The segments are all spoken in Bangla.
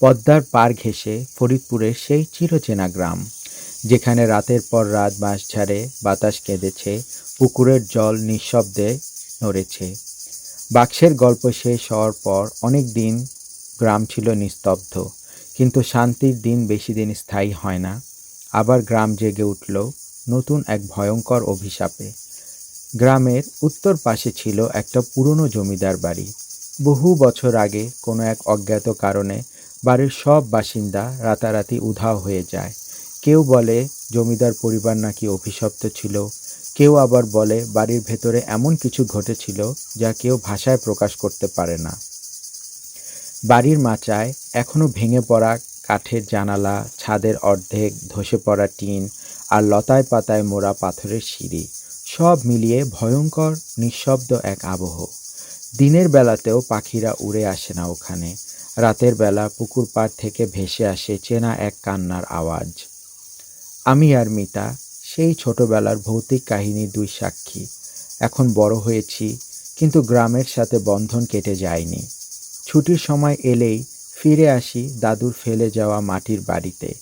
পদ্মার পার ঘেঁষে ফরিদপুরের সেই চিরচেনা গ্রাম, যেখানে রাতের পর রাত বাঁশ ঝাড়ে, বাতাস কেঁদেছে, পুকুরের জল নিঃশব্দে নড়েছে। বাক্সের গল্প শেষ হওয়ার পর অনেক দিন গ্রাম ছিল নিস্তব্ধ, কিন্তু শান্তির দিন বেশি দিন স্থায়ী হয় না। আবার গ্রাম জেগে উঠল নতুন এক ভয়ঙ্কর অভিশাপে। গ্রামের উত্তর পাশে ছিল একটা পুরনো জমিদার বাড়ি। বহু বছর আগে কোনো এক অজ্ঞাত কারণে বাড়ির সব বাসিন্দা রাতারাতি উধাও হয়ে যায়। কেউ বলে, জমিদার পরিবার নাকি অভিশপ্ত ছিল? কেউ আবার বলে, বাড়ির ভেতরে এমন কিছু ঘটেছিল যা কেউ ভাষায় প্রকাশ করতে পারে না। বাড়ির মাচায় এখনও ভেঙে পড়া কাঠের জানালা, ছাদের অর্ধেক ধসে পড়া টিন আর লতায় পাতায় মোড়া পাথরের সিঁড়ি, সব মিলিয়ে ভয়ঙ্কর, নিঃশব্দ এক আবহ। দিনের বেলাতেও পাখিরা উড়ে আসে না ওখানে। রাতের বেলা পুকুর পাড় থেকে ভেসে আসে চেনা এক কান্নার আওয়াজ। আমি আর মিতা, সেই ছোটবেলার ভৌতিক কাহিনী দুই সাক্ষী। এখন বড় হয়েছি, কিন্তু গ্রামের সাথে বন্ধন কেটে যায়নি। ছুটির সময় এলেই ফিরে আসি দাদুর ফেলে যাওয়া মাটির বাড়িতে।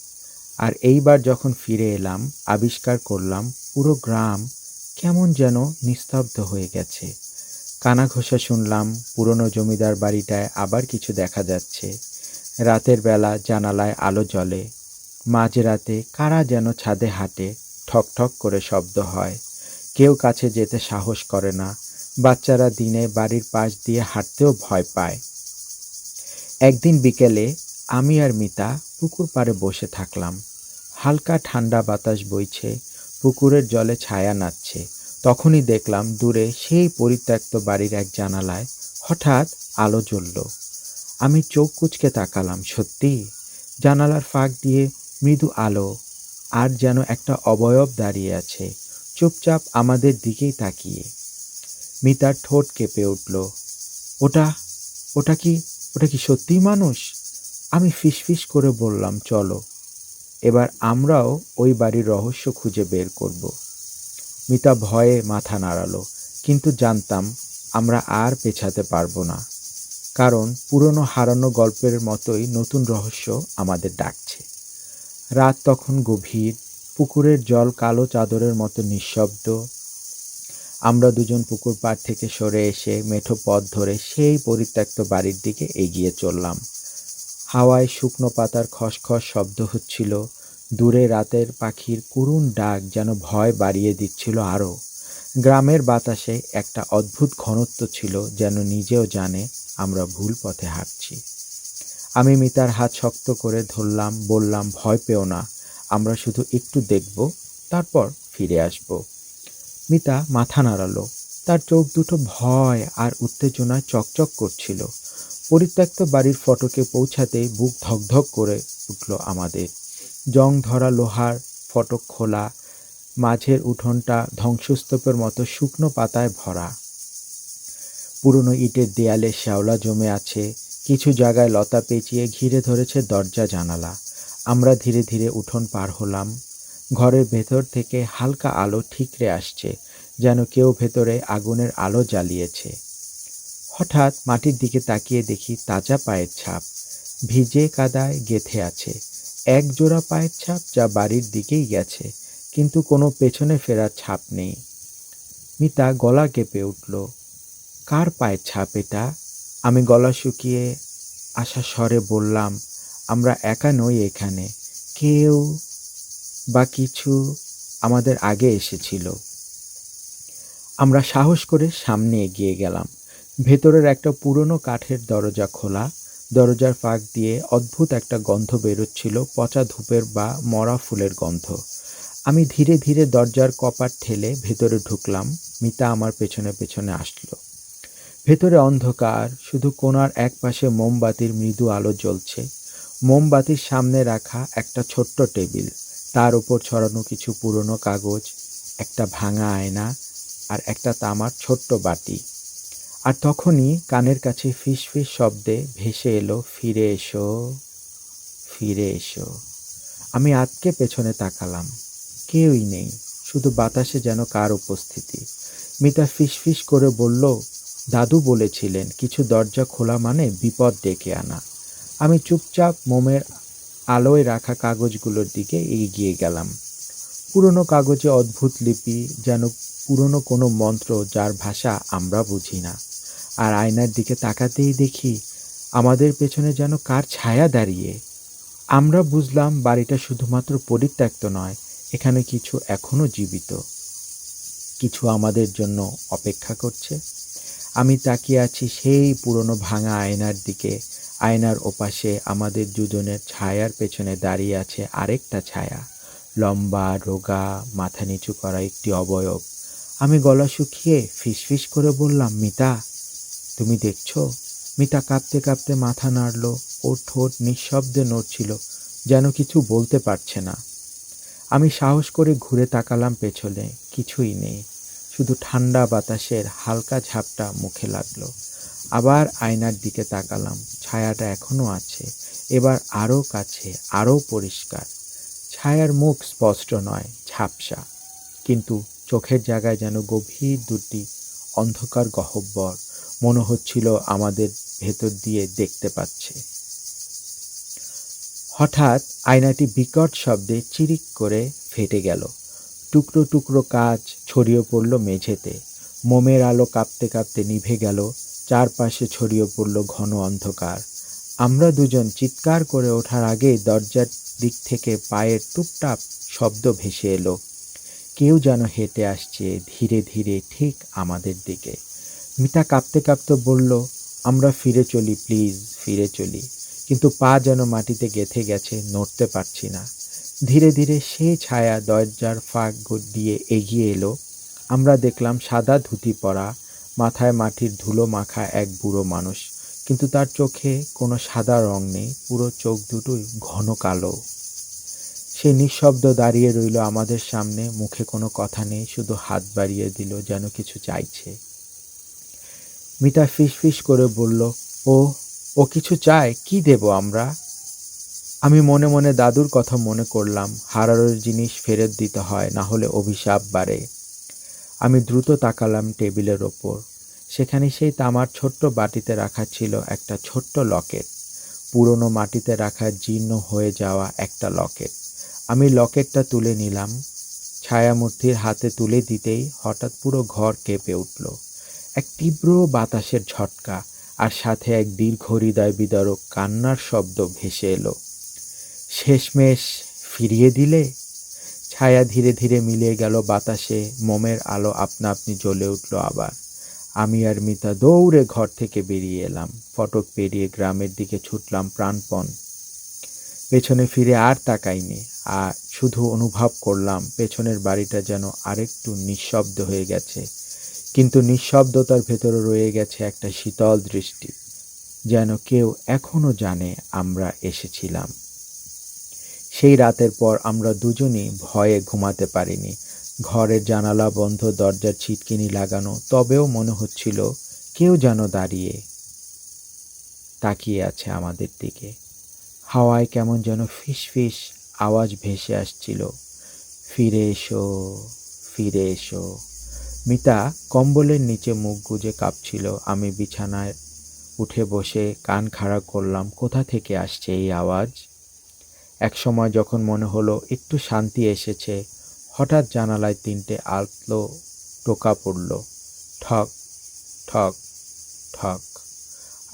আর এইবার যখন ফিরে এলাম, আবিষ্কার করলাম পুরো গ্রাম কেমন যেন নিস্তব্ধ হয়ে গেছে। কানা ঘোষা শুনলাম, পুরনো জমিদার বাড়িটায় আবার কিছু দেখা যাচ্ছে। রাতের বেলা জানালায় আলো জ্বলে। মাঝরাতে কারা যেন ছাদে হাঁটে, ঠক ঠক করে শব্দ হয়। কেউ কাছে যেতে সাহস করে না। বাচ্চারা দিনে বাড়ির পাশ দিয়ে হাঁটতেও ভয় পায়। একদিন বিকেলে আমি আর মিতা পুকুর পাড়ে বসে থাকলাম। হালকা ঠান্ডা বাতাস বইছে, পুকুরের জলে ছায়া নাচছে। তখনই দেখলাম দূরে সেই পরিত্যক্ত বাড়ির এক জানালায় হঠাৎ আলো জ্বলল। আমি চোখ কুচকে তাকালাম, সত্যি? জানালার ফাঁক দিয়ে মৃদু আলো, আর যেন একটা অবয়ব দাঁড়িয়ে আছে, চুপচাপ আমাদের দিকেই তাকিয়ে। মিতার ঠোঁট কেঁপে উঠল। ওটা ওটা কি ওটা কি সত্যিই মানুষ? আমি ফিসফিস করে বললাম, চলো। এবার আমরাও ওই বাড়ির রহস্য খুঁজে বের করব। মিতা ভয়ে মাথা নাড়ালো, কিন্তু জানতাম আমরা আর পেছাতে পারব না, কারণ পুরনো হারানো গল্পের মতোই নতুন রহস্য আমাদের ডাকছে। রাত তখন গভীর, পুকুরের জল কালো চাদরের মতো নিঃশব্দ। আমরা দুজন পুকুর পাড় থেকে সরে এসে মেঠো পথ ধরে সেই পরিত্যক্ত বাড়ির দিকে এগিয়ে চললাম। হাওয়ায় শুকনো পাতার খসখস শব্দ হচ্ছিল। দূরে রাতের পাখির করুণ ডাক যেন ভয় বাড়িয়ে দিচ্ছিল আরও। গ্রামের বাতাসে একটা অদ্ভুত ঘনত্ব ছিল যেন নিজেও জানে আমরা ভুল পথে হাঁটছি। আমি মিতার হাত শক্ত করে ধরলাম, বললাম, ভয় পেও না, আমরা শুধু একটু দেখব, তারপর ফিরে আসব। মিতা মাথা নাড়ালো। তার চোখ দুটো ভয় আর উত্তেজনায় চকচক করছিল। পরিত্যক্ত বাড়ির ফটকে পৌঁছাতেই বুক ধকধক করে উঠল আমাদের। জং ধরা লোহার ফটক খোলা, মাঝের উঠোনটা ধ্বংসস্তূপের মতো শুকনো পাতায় ভরা। পুরনো ইটের দেয়ালে শ্যাওলা জমে আছে, কিছু জায়গায় লতা পেঁচিয়ে ঘিরে ধরেছে দরজা জানালা। আমরা ধীরে ধীরে উঠোন পার হলাম। ঘরের ভেতর থেকে হালকা আলো ঠিকরে আসছে, যেন কেউ ভেতরে আগুনের আলো জ্বালিয়েছে। হঠাৎ মাটির দিকে তাকিয়ে দেখি তাজা পায়ের ছাপ, ভিজে কাদায় গেথে আছে। এক জোড়া পায়ের ছাপ যা বাড়ির দিকেই গেছে, কিন্তু কোনো পেছনে ফেরার ছাপ নেই। মিতা গলা কেঁপে উঠল। কার পায়ের ছাপ এটা? আমি গলা শুকিয়ে আশা স্বরে বললাম, আমরা একা নই এখানে। কেউ বা কিছু আমাদের আগে এসেছিল। আমরা সাহস করে সামনে এগিয়ে গেলাম। ভেতরের একটা পুরনো কাঠের দরজা খোলা। দরজার ফাঁক দিয়ে অদ্ভুত একটা গন্ধ বেরোচ্ছিল পচা ধূপের বা মরা ফুলের গন্ধ। আমি ধীরে ধীরে দরজার কপাট ঠেলে ভেতরে ঢুকলাম, মিতা আমার পেছনে পেছনে আসলো। ভেতরে অন্ধকার, শুধু কোনার এক পাশে মোমবাতির মৃদু আলো জ্বলছে। মোমবাতির সামনে রাখা একটা ছোট্ট টেবিল, তার উপর ছড়ানো কিছু পুরনো কাগজ, একটা ভাঙা আয়না আর একটা তামার ছোট্ট বাটি। আর তখনই কানের কাছে ফিস ফিস শব্দে ভেসে এলো, ফিরে এসো ফিরে এসো। আমি আতকে পেছনে তাকালাম। কেউই নেই, শুধু বাতাসে যেন কার উপস্থিতি। মিতা ফিস ফিস করে বলল, দাদু বলেছিলেন, কিছু দরজা খোলা মানে বিপদ ডেকে আনা। আমি চুপচাপ মোমের আলোয় রাখা কাগজগুলোর দিকে এগিয়ে গেলাম। পুরনো কাগজে অদ্ভুত লিপি, যেন পুরনো কোনো মন্ত্র যার ভাষা আমরা বুঝি না। আর আয়নার দিকে তাকাতেই দেখি আমাদের পেছনে যেন কার ছায়া দাঁড়িয়ে। আমরা বুঝলাম বাড়িটা শুধুমাত্র পরিত্যক্ত নয়, এখানে কিছু এখনও জীবিত। কিছু আমাদের জন্য অপেক্ষা করছে। আমি তাকিয়ে আছি সেই পুরনো ভাঙা আয়নার দিকে। আয়নার ওপাশে আমাদের দুজনের ছায়ার পেছনে দাঁড়িয়ে আছে আরেকটা ছায়া। লম্বা, রোগা, মাথা নিচু করা একটি অবয়ব। আমি গলা শুকিয়ে ফিসফিস করে বললাম, মিতা তুমি দেখছ? মিতা কাঁপতে কাঁপতে মাথা নাড়ল ওর ঠোঁট নিঃশব্দে নড়ছিল, যেন কিছু বলতে পারছে না। আমি সাহস করে ঘুরে তাকালাম পেছনে, কিছুই নেই। শুধু ঠান্ডা বাতাসের হালকা ঝাপটা মুখে লাগল। আবার আয়নার দিকে তাকালাম, ছায়াটা এখনও আছে, এবার আরও কাছে আরও পরিষ্কার। ছায়ার মুখ স্পষ্ট নয়, ঝাপসা, কিন্তু চোখের জায়গায় যেন গভীর দুটি অন্ধকার গহব্বর মনে হচ্ছিল আমাদের ভেতর দিয়ে দেখতে পাচ্ছে। হঠাৎ আয়নাটি বিকট শব্দে চিরিক করে ফেটে গেল। টুকরো টুকরো কাজ ছড়িয়ে পড়ল মেঝেতে। মোমের আলো কাঁপতে কাঁপতে নিভে গেল, চারপাশে ছড়িয়ে পড়ল ঘন অন্ধকার। আমরা দুজন চিৎকার করে ওঠার আগে দরজার দিক থেকে পায়ের টুপটাপ শব্দ ভেসে এলো। কেউ যেন হেঁটে আসছে ধীরে ধীরে ঠিক আমাদের দিকে। মিতা কাঁপতে কাঁপতে বলল, আমরা ফিরে চলি, প্লিজ, ফিরে চলি। কিন্তু পা যেন মাটিতে গেথে গেছে, নড়তে পারছি না। ধীরে ধীরে সেই ছায়া দরজার ফাঁক দিয়ে এগিয়ে এলো। আমরা দেখলাম সাদা ধুতি পরা, মাথায় মাটির ধুলো মাখা এক বুড়ো মানুষ। কিন্তু তার চোখে কোনো সাদা রং নেই, পুরো চোখ দুটোই ঘন কালো। সে নিঃশব্দ দাঁড়িয়ে রইল আমাদের সামনে, মুখে কোনো কথা নেই, শুধু হাত বাড়িয়ে দিল, যেন কিছু চাইছে। মিতা ফিস ফিস করে বলল, ও ও কিছু চায়, কি দেব আমরা? আমি মনে মনে দাদুর কথা মনে করলাম, হারানোর জিনিস ফেরত দিতে হয়, না হলে অভিশাপ বাড়ে। আমি দ্রুত তাকালাম টেবিলের ওপর। সেখানে সেই তামার ছোট্ট বাটিতে রাখা ছিল একটা ছোট্ট লকেট। পুরনো মাটিতে রাখা জীর্ণ হয়ে যাওয়া একটা লকেট। আমি লকেটটা তুলে নিলাম। ছায়ামূর্তির হাতে তুলে দিতেই হঠাৎ পুরো ঘর কেঁপে উঠল। এক তীব্র বাতাসের ঝটকা আর সাথে এক দীর্ঘ হৃদয় বিদারক কান্নার শব্দ ভেসে এলো। শেষমেশ ফিরিয়ে দিলে? ছায়া ধীরে ধীরে মিলিয়ে গেল বাতাসে, মোমের আলো আপনা আপনি জ্বলে উঠল আবার। আমি আর মিতা দৌড়ে ঘর থেকে বেরিয়ে এলাম। ফটক পেরিয়ে গ্রামের দিকে ছুটলাম প্রাণপণ। পেছনে ফিরে আর তাকাইনি, আর শুধু অনুভব করলাম পেছনের বাড়িটা যেন আরেকটু নিঃশব্দ হয়ে গেছে। কিন্তু নিঃশব্দতার ভেতরে রয়ে গেছে একটা শীতল দৃষ্টি, যেন কেউ এখনও জানে আমরা এসেছিলাম। সেই রাতের পর আমরা দুজনই ভয়ে ঘুমাতে পারিনি। ঘরের জানালা বন্ধ, দরজার ছিটকিনি লাগানো, তবেও মনে হচ্ছিল কেউ যেন দাঁড়িয়ে তাকিয়ে আছে আমাদের দিকে। হাওয়ায় কেমন যেন ফিস ফিস আওয়াজ ভেসে আসছিল, ফিরে এসো ফিরে এসো। মিতা কম্বলের নিচে মুখ গুজে কাঁপছিল। আমি বিছানায় উঠে বসে কান খাড়া করলাম, কোথা থেকে আসছে এই আওয়াজ? এক সময় যখন মনে হলো একটু শান্তি এসেছে, হঠাৎ জানালায় তিনটে আলো টোকা পড়ল। ঠক ঠক ঠক।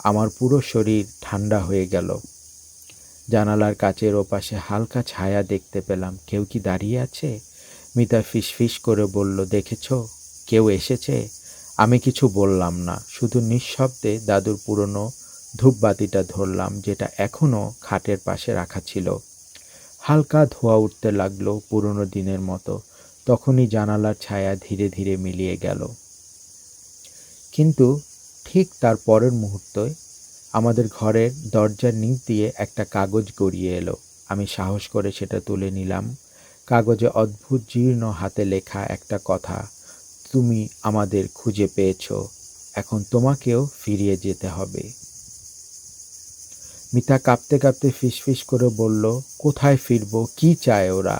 আমার পুরো শরীর ঠান্ডা হয়ে গেল। জানালার কাচের ওপাশে হালকা ছায়া দেখতে পেলাম। কেউ কি দাঁড়িয়ে আছে? মিতা ফিস ফিস করে বলল, দেখেছ? কেউ এসেছে? আমি কিছু বললাম না। শুধু নিঃশব্দে দাদুর পুরনো ধূপবাতিটা ধরলাম, যেটা এখনও খাটের পাশে রাখা ছিল। হালকা ধোয়া উঠতে লাগল পুরনো দিনের মতো। তখনই জানালার ছায়া ধীরে ধীরে মিলিয়ে গেল। কিন্তু ঠিক তার পরের মুহূর্তে আমাদের ঘরের দরজার নিচ দিয়ে একটা কাগজ গড়িয়ে এলো। আমি সাহস করে সেটা তুলে নিলাম। কাগজে অদ্ভুত জীর্ণ হাতে লেখা একটা কথা। তুমি আমাদের খুঁজে পেয়েছ। এখন তোমাকেও ফিরিয়ে যেতে হবে। মিতা কাঁপতে কাঁপতে ফিসফিস করে বলল, কোথায় ফিরবো? কি চায় ওরা?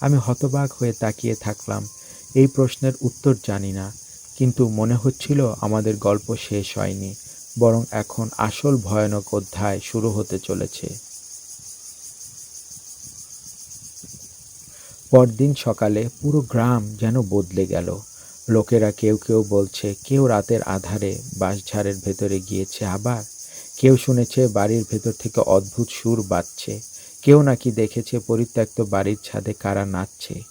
আমি হতবাক হয়ে তাকিয়ে থাকলাম। এই প্রশ্নের উত্তর জানি না, কিন্তু মনে হচ্ছিল আমাদের গল্প শেষ হয়নি, বরং এখন আসল ভয়ানক অধ্যায় শুরু হতে চলেছে। পরদিন সকালে পুরো গ্রাম যেন বদলে গেল। লোকেরা কেউ কেউ বলছে, কেউ রাতের আধারে বাঁশঝাড়ের ভেতরে গিয়েছে আবার? কেউ শুনেছে, বাড়ির ভেতর থেকে অদ্ভুত সুর বাজছে। কেউ নাকি দেখেছে, পরিত্যক্ত বাড়ির ছাদে কারা নাচছে।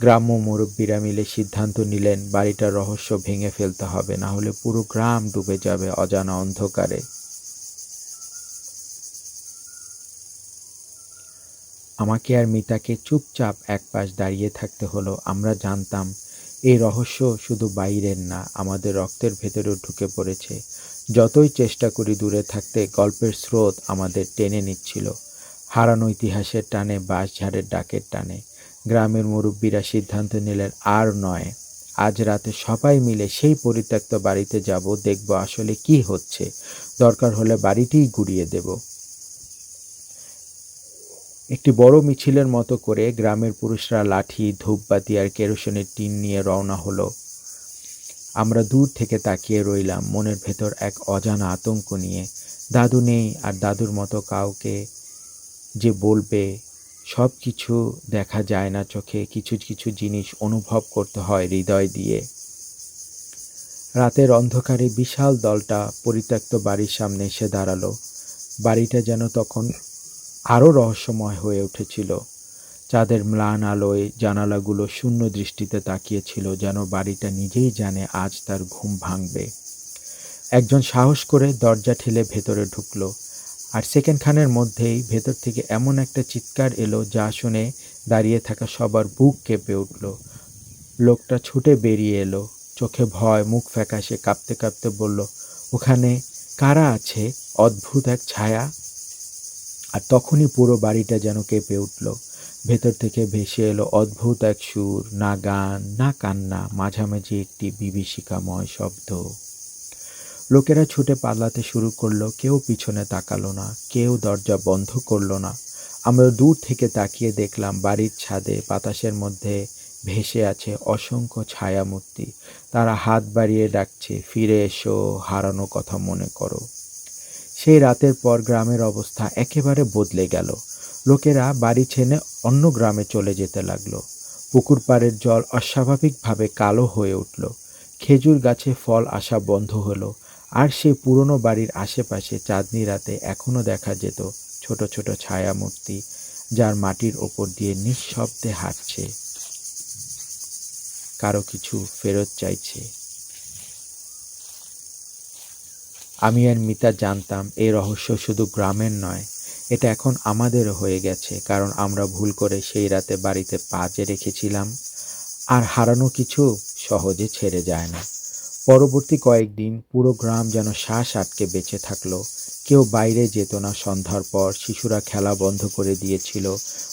গ্রাম্য মুরব্বীরা মিলে সিদ্ধান্ত নিলেন, বাড়িটার রহস্য ভেঙে ফেলতে হবে, না হলে পুরো গ্রাম ডুবে যাবে অজানা অন্ধকারে। আমাকে আর মিতাকে চুপচাপ এক পাশ দাঁড়িয়ে থাকতে হলো। আমরা জানতাম, এই রহস্য শুধু বাইরের না, আমাদের রক্তের ভেতরেও ঢুকে পড়েছে। যতই চেষ্টা করি দূরে থাকতে, গল্পের স্রোত আমাদের টেনে নিচ্ছিল। হারানো ইতিহাসের টানে, বাঁশঝাড়ের ডাকের টানে। গ্রামের মুরব্বীরা সিদ্ধান্ত নিলেন, আর নয়, আজ রাতে সবাই মিলে সেই পরিত্যক্ত বাড়িতে যাব, দেখব আসলে কি হচ্ছে। দরকার হলে বাড়িটিই গুড়িয়ে দেব। একটি বড় মিছিলের মতো করে গ্রামের পুরুষরা লাঠি, ধূপবাতি আর কেরোসিনের টিন নিয়ে রওনা হলো। আমরা দূর থেকে তাকিয়ে রইলাম মনের ভেতর এক অজানা আতঙ্ক নিয়ে। দাদু নেই আর দাদুর মতো কাউকে যে বলবে সব কিছু দেখা যায় না চোখে, কিছু কিছু জিনিস অনুভব করতে হয় হৃদয় দিয়ে। রাতের অন্ধকারে বিশাল দলটা পরিত্যক্ত বাড়ির সামনে এসে দাঁড়াল। বাড়িটা যেন তখন আরও রহস্যময় হয়ে উঠেছিল। চাঁদের ম্লান আলোয় জানালাগুলো শূন্য দৃষ্টিতে তাকিয়েছিল যেন বাড়িটা নিজেই জানে আজ তার ঘুম ভাঙবে। একজন সাহস করে দরজা ঠেলে ভেতরে ঢুকলো, আর সেকেন্ড খানের মধ্যেই ভেতর থেকে এমন একটা চিৎকার এলো যা শুনে দাঁড়িয়ে থাকা সবার বুক কেঁপে উঠল। লোকটা ছুটে বেরিয়ে এলো, চোখে ভয়, মুখ ফ্যাকাশে কাঁপতে কাঁপতে বলল, ওখানে কারা আছে? অদ্ভুত এক ছায়া? আর তখনই পুরো বাড়িটা যেন কেঁপে উঠল। ভেতর থেকে ভেসে এলো অদ্ভুত এক সুর, না গান, না কান্না, মাঝামাঝি একটি বিভীষিকাময় শব্দ। লোকেরা ছুটে পালাতে শুরু করল, কেউ পিছনে তাকালো না, কেউ দরজা বন্ধ করল না। আমরা দূর থেকে তাকিয়ে দেখলাম বাড়ির ছাদে বাতাসের মধ্যে ভেসে আছে অসংখ্য ছায়ামূর্তি। তারা হাত বাড়িয়ে ডাকছে, ফিরে এসো, হারানো কথা মনে করো। সেই রাতের পর গ্রামের অবস্থা একেবারে বদলে গেল। লোকেরা বাড়ি ছেড়ে অন্য গ্রামে চলে যেতে লাগল। পুকুর পাড়ের জল অস্বাভাবিকভাবে কালো হয়ে উঠল। খেজুর গাছে ফল আসা বন্ধ হলো। আর সেই পুরনো বাড়ির আশেপাশে চাঁদনি রাতে এখনও দেখা যেত ছোট ছোট ছায়ামূর্তি, যার মাটির ওপর দিয়ে নিঃশব্দে হাঁটছে। কারও কিছু ফেরত চাইছে। আমি আর মিতা জানতাম এই রহস্য শুধু গ্রামের নয়, এটা এখন আমাদেরও হয়ে গেছে, কারণ আমরা ভুল করে সেই রাতে বাড়িতে পাজে রেখেছিলাম। আর হারানো কিছু সহজে ছেড়ে যায় না। পরবর্তী কয়েকদিন পুরো গ্রাম যেন শ্বাস আটকে বেঁচে থাকল। কেউ বাইরে যেত না, সন্ধ্যার পর শিশুরা খেলা বন্ধ করে দিয়েছিল।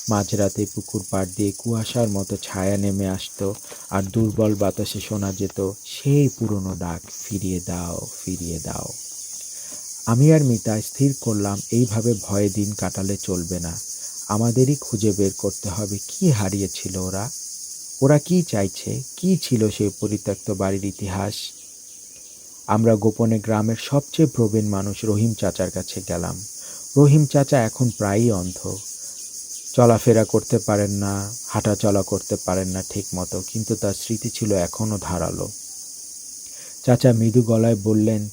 মাঝরাতে পুকুর পাড় দিয়ে কুয়াশার মতো ছায়া নেমে আসতো আর দুর্বল বাতাসে শোনা যেত, সেই পুরনো ডাক, ফিরিয়ে দাও ফিরিয়ে দাও। আমি আর মিতা স্থির করলাম, এইভাবে ভয়ে দিন কাটালে চলবে না। আমাদেরই খুঁজে বের করতে হবে, কি হারিয়েছিল ওরা? ওরা কি চাইছে? কি ছিল সেই পরিত্যক্ত বাড়ির ইতিহাস? আমরা গোপনে গ্রামের সবচেয়ে প্রবীণ মানুষ রহিম চাচার কাছে গেলাম। রহিম চাচা এখন প্রায়ই অন্ধ। চলাফেরা করতে পারেন না হাঁটা চলা করতে পারেন না ঠিক মতো কিন্তু তার স্মৃতি ছিল এখনও ধারালো। চাচা মৃদু গলায় বললেন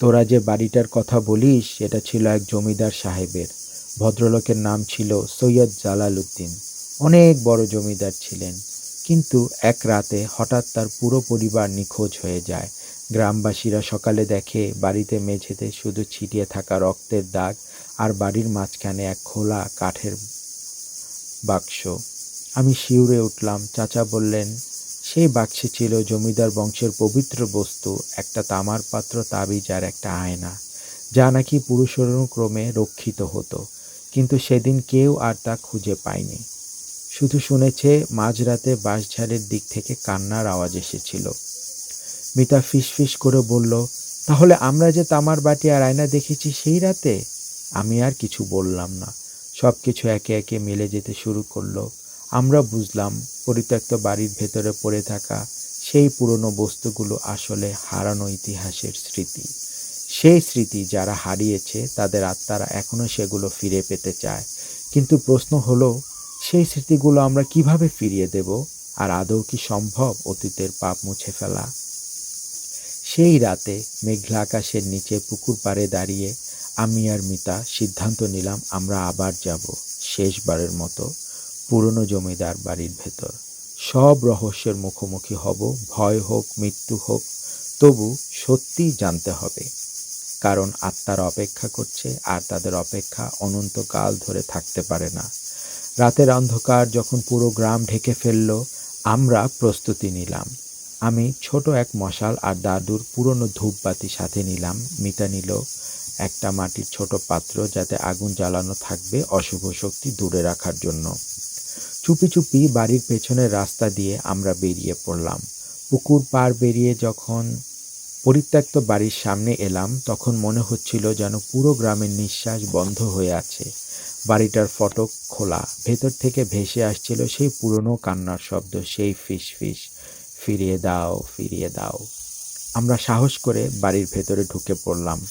তোরা যে বাড়িটার কথা বলিস এটা ছিল এক জমিদার সাহেবের। ভদ্রলোকের নাম ছিল সৈয়দ জালাল উদ্দিন। অনেক বড় জমিদার ছিলেন। কিন্তু এক রাতে হঠাৎ তার পুরো পরিবার নিখোঁজ হয়ে যায়। গ্রামবাসীরা সকালে দেখে বাড়িতে মেঝেতে শুধু ছিটিয়ে থাকা রক্তের দাগ আর বাড়ির মাঝখানে এক খোলা কাঠের বাক্স। আমি শিউরে উঠলাম। চাচা বললেন সেই বাক্সে ছিল জমিদার বংশের পবিত্র বস্তু, একটা তামার পাত্র, তাবিজ আর একটা আয়না, যা নাকি পুরুষানুক্রমে রক্ষিত হতো, কিন্তু সেদিন কেউ আর তা খুঁজে পায়নি। শুধু শুনেছে, মাঝরাতে বাঁশঝাড়ের দিক থেকে কান্নার আওয়াজ এসেছিল। মিতা ফিসফিস করে বলল, তাহলে আমরা যে তামার বাটি আর আয়না দেখেছি সেই রাতে? আমি আর কিছু বললাম না। সব কিছু একে একে মিলে যেতে শুরু করল। আমরা বুঝলাম পরিত্যক্ত বাড়ির ভেতরে পড়ে থাকা সেই পুরনো বস্তুগুলো আসলে হারানো ইতিহাসের স্মৃতি। সেই স্মৃতি যারা হারিয়েছে তাদের আত্মারা এখনও সেগুলো ফিরে পেতে চায়। কিন্তু প্রশ্ন হলো, সেই স্মৃতিগুলো আমরা কীভাবে ফিরিয়ে দেব আর আদৌ কি সম্ভব অতীতের পাপ মুছে ফেলা? সেই রাতে মেঘলা আকাশের নিচে পুকুর পাড়ে দাঁড়িয়ে আমি আর মিতা সিদ্ধান্ত নিলাম আমরা আবার যাব, শেষবারের মতো। পুরনো জমিদার বাড়ির ভেতর। সব রহস্যের মুখোমুখি হব, ভয় হোক, মৃত্যু হোক, তবু সত্যি জানতে হবে। কারণ আত্মারা অপেক্ষা করছে, আর তাদের অপেক্ষা অনন্তকাল ধরে থাকতে পারে না। রাতের অন্ধকার যখন পুরো গ্রাম ঢেকে ফেলল, আমরা প্রস্তুতি নিলাম। আমি ছোট এক মশাল আর দাদুর পুরনো ধূপবাতি সাথে নিলাম মিতা নিল। একটা মাটির ছোট পাত্র যাতে আগুন জ্বালানো থাকবে অশুভ শক্তি দূরে রাখার জন্য। চুপি চুপি বাড়ির পেছনের রাস্তা দিয়ে আমরা বেরিয়ে পড়লাম। পুকুর পার বেরিয়ে যখন পরিত্যক্ত বাড়ির সামনে এলাম, তখন মনে হচ্ছিল যেন পুরো গ্রামের নিঃশ্বাস বন্ধ হয়ে আছে। বাড়িটার ফটক খোলা, ভেতর থেকে ভেসে আসছিল সেই পুরনো কান্নার শব্দ, সেই ফিস ফিস, ফিরিয়ে দাও ফিরিয়ে দাও। আমরা সাহস করে বাড়ির ভেতরে ঢুকে পড়লাম।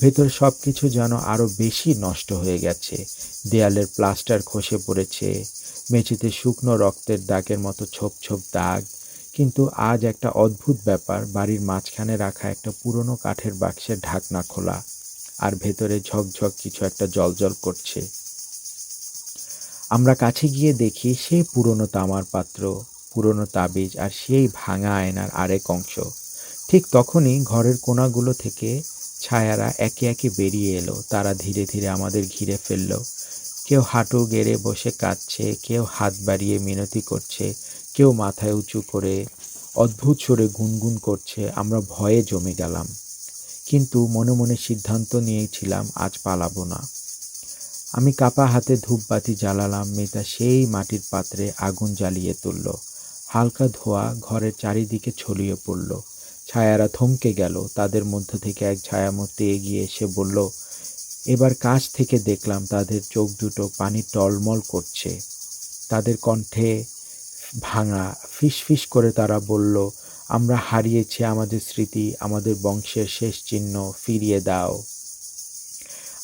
ভেতর সব কিছু যেন আরও বেশি নষ্ট হয়ে গেছে। দেয়ালের প্লাস্টার খসে পড়েছে। মেঝেতে শুকনো রক্তের দাগের মতো ছোপ ছোপ দাগ, কিন্তু আজ একটা অদ্ভুত ব্যাপার, বাড়ির মাঝখানে রাখা একটা পুরনো কাঠের বাক্সের ঢাকনা খোলা, আর ভেতরে ঝকঝক কিছু একটা জলজল করছে। আমরা কাছে গিয়ে দেখি সেই পুরনো তামার পাত্র, পুরনো তাবিজ, আর সেই ভাঙা আয়নার আরেক অংশ। ঠিক তখনই ঘরের কোনাগুলো থেকে ছায়ারা একে একে বেরিয়ে এলো, তারা ধীরে ধীরে আমাদের ঘিরে ফেলল। কেউ হাঁটু গেড়ে বসে কাঁদছে, কেউ হাত বাড়িয়ে মিনতি করছে, কেউ মাথায় উঁচু করে অদ্ভুত সুরে গুনগুন করছে, আমরা ভয়ে জমে গেলাম। কিন্তু মনে মনে সিদ্ধান্ত নিয়েছিলাম, আজ পালাবো না। আমি কাপা হাতে ধূপবাতি জ্বালালাম, মেয়েটা সেই মাটির পাত্রে আগুন জ্বালিয়ে তুলল। হালকা ধোঁয়া ঘরের চারিদিকে ছড়িয়ে পড়ল। ছায়ারা থমকে গেল, তাদের মধ্য থেকে এক ছায়ামূর্তি এগিয়ে এসে বলল এবার কাছ থেকে দেখলাম তাদের চোখ দুটো পানি টলমল করছে। তাদের কণ্ঠে ভাঙা ফিস ফিস করে তারা বলল, আমরা হারিয়েছি আমাদের স্মৃতি, আমাদের বংশের শেষ চিহ্ন ফিরিয়ে দাও।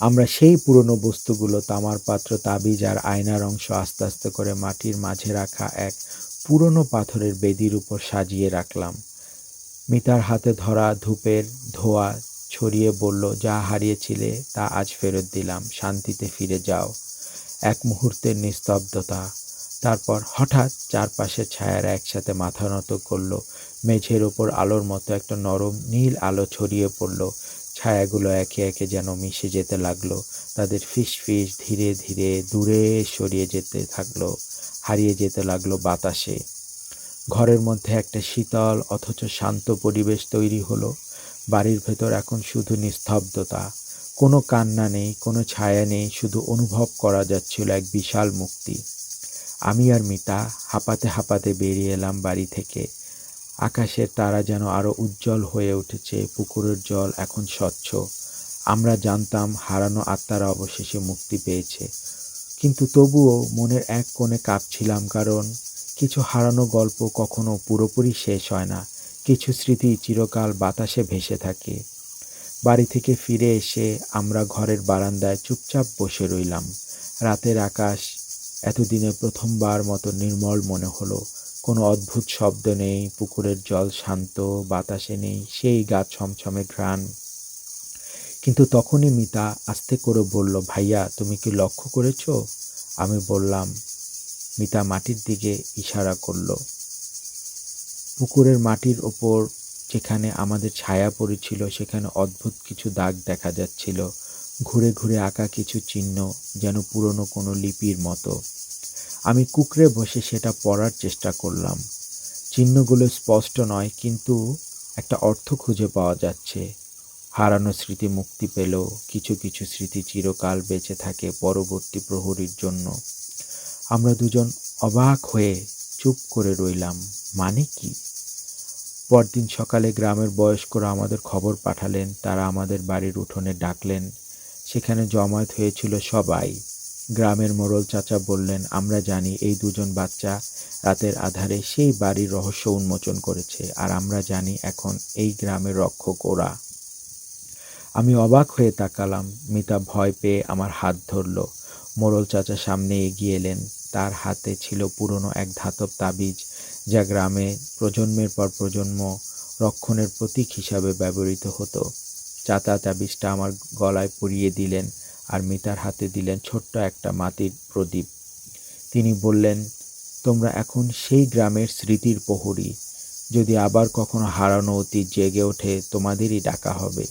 আমরা সেই পুরনো বস্তুগুলো তামার পাত্র, তাবিজ আর আয়নার অংশ আস্তে আস্তে করে মাটির মাঝে রাখা এক পুরনো পাথরের বেদির উপর সাজিয়ে রাখলাম। মিতার হাতে ধরা ধূপের ধোয়া ছড়িয়ে বলল, যা হারিয়েছিলে, তা আজ ফেরত দিলাম। শান্তিতে ফিরে যাও। এক মুহূর্তের নিস্তব্ধতা। তারপর হঠাৎ চারপাশের ছায়ারা একসাথে মাথা নত করল। মেঝের ওপর আলোর মতো একটা নরম, নীল আলো ছড়িয়ে পড়ল। ছায়াগুলো একে একে যেন মিশে যেতে লাগল। তাদের ফিস ফিস ধীরে ধীরে দূরে সরিয়ে যেতে থাকল, হারিয়ে যেতে লাগল বাতাসে। ঘরের মধ্যে একটা শীতল, অথচ শান্ত পরিবেশ তৈরি হলো। বাড়ির ভেতর এখন শুধু নিস্তব্ধতা। কোনো কান্না নেই, কোনো ছায়া নেই, শুধু অনুভব করা যাচ্ছিল এক বিশাল মুক্তি। আমি আর মিতা হাঁপাতে হাঁপাতে বেরিয়ে এলাম বাড়ি থেকে। আকাশের তারা যেন আরও উজ্জ্বল হয়ে উঠেছে, পুকুরের জল এখন স্বচ্ছ। আমরা জানতাম হারানো আত্মারা অবশেষে মুক্তি পেয়েছে। কিন্তু তবুও মনের এক কোণে কাঁপছিলাম কারণ কিছু হারানো গল্প কখনো পুরোপুরি শেষ হয় না। কিছু স্মৃতি চিরকাল বাতাসে ভেসে থাকে। বাড়ি থেকে ফিরে এসে আমরা ঘরের বারান্দায় চুপচাপ বসে রইলাম। রাতের আকাশ এতদিনে প্রথমবার মতো নির্মল মনে হলো। কোনো অদ্ভুত শব্দ নেই, পুকুরের জল শান্ত, বাতাসে নেই, সেই গা ছমছমে ঘ্রাণ। কিন্তু তখনই মিতা আস্তে করে বলল, ভাইয়া, তুমি কি লক্ষ্য করেছ? আমি বললাম, মিতা মাটির দিকে ইশারা করল। পুকুরের মাটির ওপর যেখানে আমাদের ছায়া পড়েছিল, সেখানে অদ্ভুত কিছু দাগ দেখা যাচ্ছিল। ঘুরে ঘুরে আঁকা কিছু চিহ্ন যেন পুরনো কোনো লিপির মতো। আমি কুকরে বসে সেটা পড়ার চেষ্টা করলাম। চিহ্নগুলো স্পষ্ট নয়, কিন্তু একটা অর্থ খুঁজে পাওয়া যাচ্ছে। হারানো স্মৃতি মুক্তি পেল, কিছু কিছু স্মৃতি চিরকাল বেঁচে থাকে পরবর্তী প্রহরীর জন্য। আমরা দুজন অবাক হয়ে চুপ করে রইলাম। মানে কি? পরদিন সকালে গ্রামের বয়স্করা আমাদের খবর পাঠালেন, তারা আমাদের বাড়ির উঠোনে ডাকলেন। সেখানে জমায়েত হয়েছিল সবাই। গ্রামের মোড়ল চাচা বললেন, আমরা জানি এই দুজন বাচ্চা রাতের আধারে সেই বাড়ির রহস্য উন্মোচন করেছে, আর আমরা জানি এখন এই গ্রামের রক্ষক ওরা। আমি অবাক হয়ে তাকালাম। মিতা ভয় পেয়ে আমার হাত ধরল। মোড়ল চাচা সামনে এগিয়ে এলেন। তার হাতে ছিল পুরনো এক ধাতব তাবিজ, যা গ্রামে প্রজন্মের পর প্রজন্ম রক্ষণের প্রতীক হিসাবে ব্যবহৃত হতো। চাতা তাবিজটা আমার গলায় পরিয়ে দিলেন আর মিতার হাতে দিলেন ছোট্ট একটা মাটির প্রদীপ। তিনি বললেন, তোমরা এখন সেই গ্রামের স্মৃতির প্রহরী। যদি আবার কখনো হারানো অতীত জেগে ওঠে, তোমাদেরই ডাকা হবে।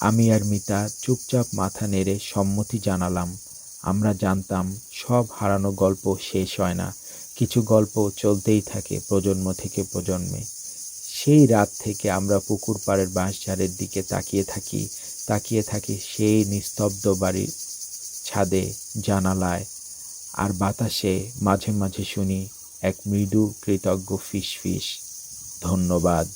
আমি আর মিতা চুপচাপ মাথা নেড়ে সম্মতি জানালাম। আমরা জানতাম সব হারানো গল্প শেষ হয় না। কিছু গল্প চলতেই থাকে প্রজন্ম থেকে প্রজন্মে। সেই রাত থেকে আমরা পুকুর পাড়ের বাঁশঝাড়ের দিকে তাকিয়ে থাকি তাকিয়ে থাকি সেই নিস্তব্ধ বাড়ির ছাদে, জানালায়। আর বাতাসে মাঝে মাঝে শুনি এক মৃদু কৃতজ্ঞ ফিস ফিস ধন্যবাদ।